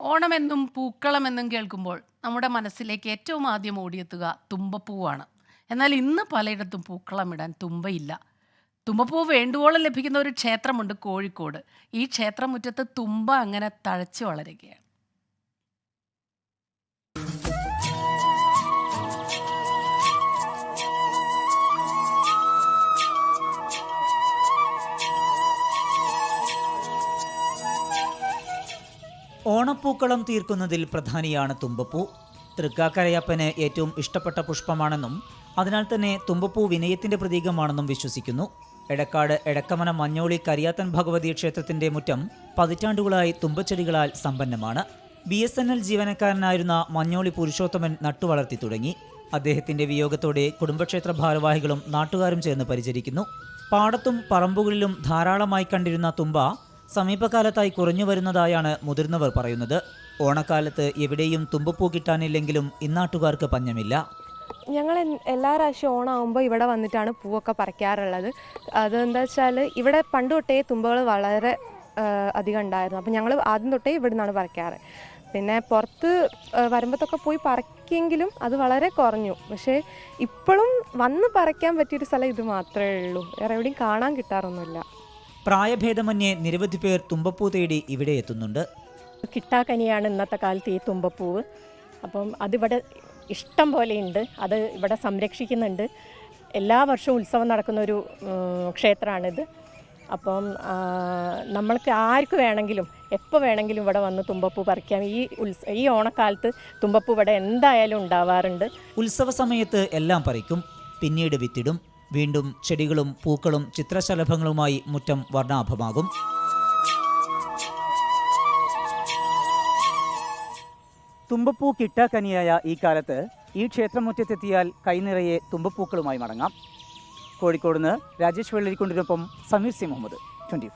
ഓണമെന്നും പൂക്കളമെന്നും കേൾക്കുമ്പോൾ നമ്മുടെ മനസ്സിലേക്ക് ഏറ്റവും ആദ്യം ഓടിയെത്തുക തുമ്പപ്പൂവാണ്. എന്നാൽ ഇന്ന് പലയിടത്തും പൂക്കളമിടാൻ തുമ്പയില്ല. തുമ്പപ്പൂ വേണ്ടുവോളം ലഭിക്കുന്ന ഒരു ക്ഷേത്രമുണ്ട് കോഴിക്കോട്. ഈ ക്ഷേത്രമുറ്റത്ത് തുമ്പ അങ്ങനെ തഴച്ചു വളരുകയാണ്. ഓണപ്പൂക്കളം തീർക്കുന്നതിൽ പ്രധാനിയാണ് തുമ്പപ്പൂ. തൃക്കാക്കരയപ്പന് ഏറ്റവും ഇഷ്ടപ്പെട്ട പുഷ്പമാണെന്നും അതിനാൽ തന്നെ തുമ്പപ്പൂ വിനയത്തിന്റെ പ്രതീകമാണെന്നും വിശ്വസിക്കുന്നു. എടക്കാട് എടക്കമന മഞ്ഞോളി കരിയാത്തൻ ഭഗവതി ക്ഷേത്രത്തിന്റെ മുറ്റം പതിറ്റാണ്ടുകളായി തുമ്പച്ചെടികളാൽ സമ്പന്നമാണ്. ബി എസ് എൻ എൽ ജീവനക്കാരനായിരുന്ന മഞ്ഞോളി പുരുഷോത്തമൻ നട്ടുവളർത്തി തുടങ്ങി. അദ്ദേഹത്തിന്റെ വിയോഗത്തോടെ കുടുംബക്ഷേത്ര ഭാരവാഹികളും നാട്ടുകാരും ചേർന്ന് പരിചരിക്കുന്നു. പാടത്തും പറമ്പുകളിലും ധാരാളമായി കണ്ടിരുന്ന തുമ്പ സമീപകാലത്തായി കുറഞ്ഞു വരുന്നതായാണ് മുതിർന്നവർ പറയുന്നത്. ഓണക്കാലത്ത് എവിടെയും തുമ്പപ്പൂ കിട്ടാനില്ലെങ്കിലും ഇന്നാട്ടുകാർക്ക് പഞ്ഞമില്ല. ഞങ്ങൾ എല്ലാ പ്രാവശ്യം ഓണാകുമ്പോൾ ഇവിടെ വന്നിട്ടാണ് പൂവൊക്കെ പറിക്കാറുള്ളത്. അതെന്താ വെച്ചാൽ ഇവിടെ പണ്ട് തൊട്ടേ തുമ്പകൾ വളരെ അധികം ഉണ്ടായിരുന്നു. അപ്പോൾ ഞങ്ങൾ ആദ്യം തൊട്ടേ ഇവിടെ നിന്നാണ് പറിക്കാറ്. പിന്നെ പുറത്ത് വരുമ്പോഴത്തൊക്കെ പോയി പറിക്കെങ്കിലും അത് വളരെ കുറഞ്ഞു. പക്ഷേ ഇപ്പോഴും വന്ന് പറിക്കാൻ പറ്റിയൊരു സ്ഥലം ഇത് മാത്രമേ ഉള്ളൂ. വേറെ എവിടെയും കാണാൻ കിട്ടാറൊന്നുമില്ല. പ്രായഭേദമന്യേ നിരവധി പേർ തുമ്പപ്പൂ തേടി ഇവിടെ എത്തുന്നുണ്ട്. കിട്ടാക്കനിയാണ് ഇന്നത്തെ കാലത്ത് ഈ തുമ്പപ്പൂവ്. അപ്പം അതിവിടെ ഇഷ്ടം പോലെയുണ്ട് അത് ഇവിടെ സംരക്ഷിക്കുന്നുണ്ട്. എല്ലാ വർഷവും ഉത്സവം നടക്കുന്ന ഒരു ക്ഷേത്രമാണിത്. അപ്പം നമ്മൾക്ക് ആർക്ക് വേണമെങ്കിലും എപ്പോൾ വേണമെങ്കിലും ഇവിടെ വന്ന് തുമ്പപ്പൂ പറിക്കാം. ഈ ഉത്സ ഈ ഓണക്കാലത്ത് തുമ്പപ്പൂ ഇവിടെ എന്തായാലും ഉണ്ടാവാറുണ്ട്. ഉത്സവ സമയത്ത് എല്ലാം പറിക്കും പിന്നീട് വിത്തിടും. വീണ്ടും ചെടികളും പൂക്കളും ചിത്രശലഭങ്ങളുമായി മുറ്റം വർണാഭമാകും. തുമ്പപ്പൂ കിട്ടാക്കനിയായ ഈ കാലത്ത് ഈ ക്ഷേത്രമുറ്റത്തെത്തിയാൽ കൈനിറയെ തുമ്പപ്പൂക്കളുമായി മടങ്ങാം. കോഴിക്കോട് നിന്ന് രാജേഷ് വെള്ളരിക്കൊണ്ടിനൊപ്പം സമീർ സി മുഹമ്മദ് ട്വന്റി